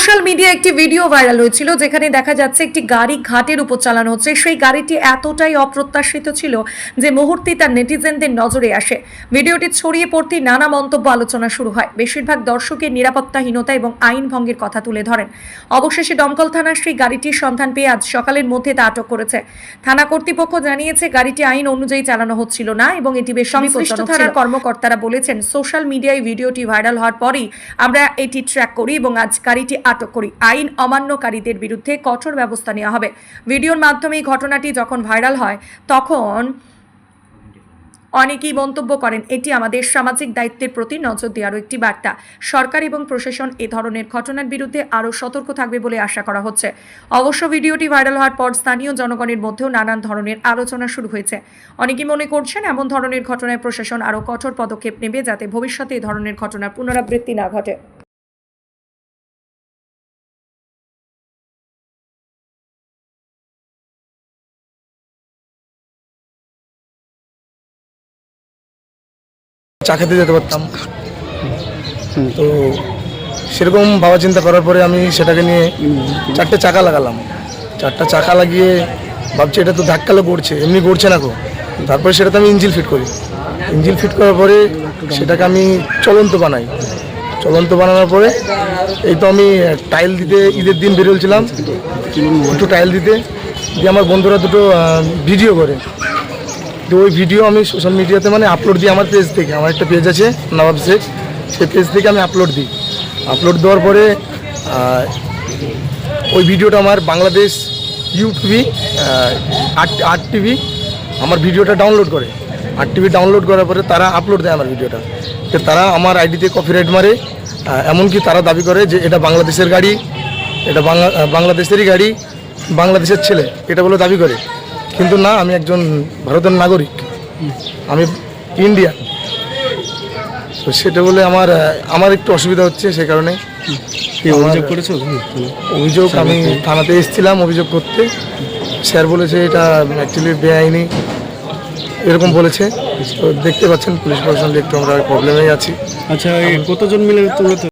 Social media একটি video viral হয়েছিল যেখানে দেখা যাচ্ছে একটি গাড়ি ঘাটের উপর চালানো হচ্ছে। সেই গাড়িটি এতটাই অপ্রত্যাশিত ছিল যে মুহূর্তে তার নেটিজেনদের নজরে আসে। ভিডিওটি ছড়িয়ে পড়তেই নানা মন্তব্য আলোচনা শুরু হয়। বেশিরভাগ দর্শকের নিরাপত্তাহীনতা এবং আইন ভঙ্গের কথা তুলে ধরেন। অবশেষে দমকল থানার সেই গাড়িটির সন্ধান পেয়ে আজ সকালের মধ্যে তা আটক করেছে। থানা কর্তৃপক্ষ জানিয়েছে গাড়িটি আইন অনুযায়ী চালানো হচ্ছিল না এবং এটি বেশ সংশ্লিষ্ট থানার কর্মকর্তারা বলেছেন সোশ্যাল মিডিয়ায় ভিডিওটি ভাইরাল হওয়ার পরই আমরা এটি ট্র্যাক করি এবং আজ গাড়িটি আটক করি। আইন অমান্যকারীদের বিরুদ্ধে কঠোর ব্যবস্থা নেওয়া হবে। ভিডিওর মাধ্যমে এই ঘটনাটি যখন ভাইরাল হয়, তখন অনেকেই মন্তব্য করেন, এটি আমাদের সামাজিক দায়িত্বের প্রতি নজর দেওয়ারও একটি বার্তা। সরকার এবং প্রশাসন এ ধরনের ঘটনার বিরুদ্ধে আরও সতর্ক থাকবে বলে আশা করা হচ্ছে। অবশ্য ভিডিওটি ভাইরাল হওয়ার পর স্থানীয় জনগণের মধ্যেও নানান ধরনের আলোচনা শুরু হয়েছে। অনেকেই মনে করছেন, এমন ধরনের ঘটনায় প্রশাসন আরও কঠোর পদক্ষেপ নেবে যাতে ভবিষ্যতে এ ধরনের ঘটনার পুনরাবৃত্তি না ঘটে। চা খেতে যেতে পারতাম। তো সেরকম ভাবা চিন্তা করার পরে আমি সেটাকে নিয়ে চারটে চাকা লাগালাম। চারটা চাকা লাগিয়ে ভাবছি এটা তো ধাক্কালো করছে এমনি করছে না গো। তারপরে সেটাতে আমি ইঞ্জিল ফিট করি। ইঞ্জিল ফিট করার পরে সেটাকে আমি চলন্ত বানাই। চলন্ত বানানোর পরে এই তো আমি টাইল দিতে ঈদের দিন বেরোলছিলাম। একটু টাইল দিতে দিয়ে আমার বন্ধুরা দুটো ভিডিও করে। তো ওই ভিডিও আমি সোশ্যাল মিডিয়াতে মানে আপলোড দিই আমার পেজ থেকে। আমার একটা পেজ আছে, নবাব শেখ। সেই পেজ থেকে আমি আপলোড দিই। আপলোড দেওয়ার পরে ওই ভিডিওটা আমার বাংলাদেশ ইউটিভি আট আট টিভি আমার ভিডিওটা ডাউনলোড করে। আট টিভি ডাউনলোড করার পরে তারা আপলোড দেয় আমার ভিডিওটা তো তারা আমার আইডিতে কপিরাইট মারে। এমনকি তারা দাবি করে যে এটা বাংলাদেশের গাড়ি, এটা বাংলা বাংলাদেশেরই গাড়ি, বাংলাদেশের ছেলে, এটা বলে দাবি করে। কিন্তু না আমি একজন ভারতের নাগরিক। আমি ইন্ডিয়া তো সেটা বলে আমার আমার একটু অসুবিধা হচ্ছে সে কারণে। অভিযোগ করেছ? অভিযোগ আমি থানাতে এসেছিলাম অভিযোগ করতে। স্যার বলেছে এটা অ্যাকচুয়ালি বেআইনি। এরকম বলেছে। তো দেখতে পাচ্ছেন পুলিশ প্রশাসন একটু আমরা প্রবলেমেই আছি। আচ্ছা কতজন মিলে তোমরা